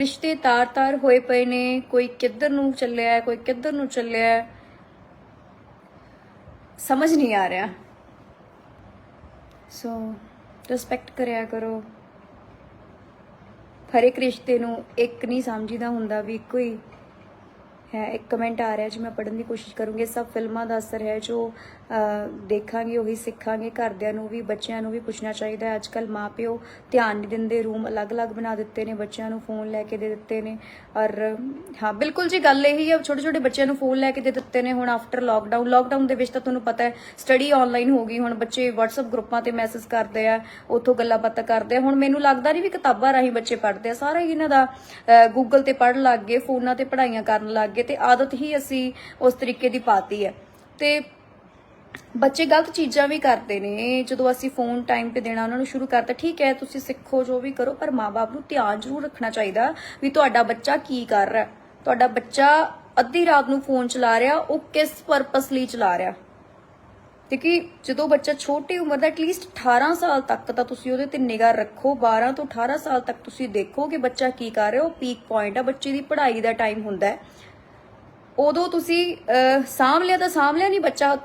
ਰਿਸ਼ਤੇ ਤਾਰ-ਤਾਰ ਹੋਏ ਪਏ ਨੇ, ਕੋਈ ਕਿੱਧਰ ਨੂੰ ਚੱਲਿਆ, ਕੋਈ ਕਿੱਧਰ ਨੂੰ ਚੱਲਿਆ। ਸਮਝ ਨਹੀਂ ਆ ਰਿਹਾ। ਸੋ ਰਿਸਪੈਕਟ ਕਰਿਆ ਕਰੋ। ਹਰ ਇੱਕ ਰਿਸ਼ਤੇ ਨੂੰ ਇੱਕ ਨਹੀਂ ਸਮਝੀਦਾ ਹੁੰਦਾ ਵੀ ਇੱਕੋ ਹੀ ਹੈ, ਇੱਕ ਕਮੈਂਟ ਆ ਰਿਹਾ ਜੀ ਮੈਂ ਪੜਨ ਦੀ ਕੋਸ਼ਿਸ਼ ਕਰੂੰਗੀ। ਸਭ ਫਿਲਮਾਂ ਦਾ ਅਸਰ ਹੈ ਜੋ ਦੇਖਾਂਗੇ, ਉਹੀ ਸਿੱਖਾਂਗੇ। ਘਰਦਿਆਂ ਨੂੰ ਵੀ, ਬੱਚਿਆਂ ਨੂੰ ਵੀ ਪੁੱਛਣਾ ਚਾਹੀਦਾ ਹੈ। ਅੱਜਕੱਲ ਮਾਪਿਓ ਧਿਆਨ ਨਹੀਂ ਦਿੰਦੇ, ਰੂਮ ਅਲੱਗ-ਅਲੱਗ ਬਣਾ ਦਿੱਤੇ ਨੇ, ਬੱਚਿਆਂ ਨੂੰ ਫੋਨ ਲੈ ਕੇ ਦੇ ਦਿੱਤੇ ਨੇ। ਔਰ, ਹਾਂ, ਬਿਲਕੁਲ ਜੀ, ਗੱਲ ਇਹੀ ਹੈ ਛੋਟੇ ਛੋਟੇ ਬੱਚਿਆਂ ਨੂੰ ਫੋਨ ਲੈ ਕੇ ਦੇ ਦਿੱਤੇ ਨੇ। ਹੁਣ ਆਫਟਰ ਲਾਕਡਾਊਨ ਲਾਕਡਾਊਨ ਦੇ ਵਿੱਚ ਤਾਂ ਤੁਹਾਨੂੰ ਪਤਾ ਹੈ ਸਟੱਡੀ ਆਨਲਾਈਨ ਹੋ ਗਈ। ਹੁਣ ਬੱਚੇ WhatsApp ਗਰੁੱਪਾਂ ਤੇ ਮੈਸੇਜ ਕਰਦੇ ਆ, ਉੱਥੋਂ ਗੱਲਾਂ ਬਾਤਾਂ ਕਰਦੇ ਆ। ਹੁਣ ਮੈਨੂੰ ਲੱਗਦਾ ਨਹੀਂ ਵੀ ਕਿਤਾਬਾਂ ਰਾਹੀਂ ਬੱਚੇ ਪੜ੍ਹਦੇ ਆ। ਸਾਰਾ ਹੀ ਇਹਨਾਂ ਦਾ ਗੂਗਲ ਤੇ ਪੜ੍ਹਨ ਲੱਗ ਗਏ, ਫੋਨਾਂ ਤੇ ਪੜ੍ਹਾਈਆਂ ਕਰਨ ਲੱਗ ਗਏ। ਤੇ ਆਦਤ ਹੀ ਅਸੀਂ ਉਸ ਤਰੀਕੇ ਦੀ ਪਾਤੀ ਹੈ। ਤੇ ਬੱਚੇ ਗਲਤ ਚੀਜ਼ਾਂ ਵੀ ਕਰਦੇ ਨੇ। ਜਦੋਂ ਅਸੀਂ ਫੋਨ ਟਾਈਮ ਤੇ ਦੇਣਾ ਉਹਨਾਂ ਨੂੰ ਸ਼ੁਰੂ ਕਰਤਾ, ਠੀਕ ਹੈ, ਤੁਸੀਂ ਸਿੱਖੋ, ਜੋ ਵੀ ਕਰੋ, ਪਰ ਮਾਪੇ ਨੂੰ ਧਿਆਨ ਜ਼ਰੂਰ ਰੱਖਣਾ ਚਾਹੀਦਾ ਵੀ ਤੁਹਾਡਾ ਬੱਚਾ ਕੀ ਕਰ ਰਿਹਾ ਤੁਹਾਡਾ ਬੱਚਾ ਅੱਧੀ ਰਾਤ ਨੂੰ ਫੋਨ ਚਲਾ ਰਿਹਾ, ਉਹ ਕਿਸ ਪਰਪਸ ਲਈ ਚਲਾ ਰਿਹਾ? ਕਿਉਂਕਿ ਜਦੋਂ ਬੱਚਾ ਛੋਟੀ ਉਮਰ ਦਾ ਐਟਲੀਸਟ 18 ਸਾਲ ਤੱਕ ਤਾਂ ਤੁਸੀਂ ਉਹਦੇ ਤੇ ਨਿਗਾਹ ਰੱਖੋ। 12 ਤੋਂ 18 ਸਾਲ ਤੱਕ ਤੁਸੀਂ ਦੇਖੋ ਕਿ ਬੱਚਾ ਕੀ ਕਰ ਰਿਹਾ, ਉਹ ਪੀਕ ਪੁਆਇੰਟ ਆ, ਬੱਚੇ ਦੀ ਪੜ੍ਹਾਈ ਦਾ ਟਾਈਮ ਹੁੰਦਾ ਹੈ। ਉਦੋਂ ਤੁਸੀਂ ਅਹ, ਸਾਂਭ ਲਿਆ ਤਾਂ ਸਾਂਭ ਲਿਆ ਨਹੀਂ ਬੱਚਾ ਹੱਥੋਂ?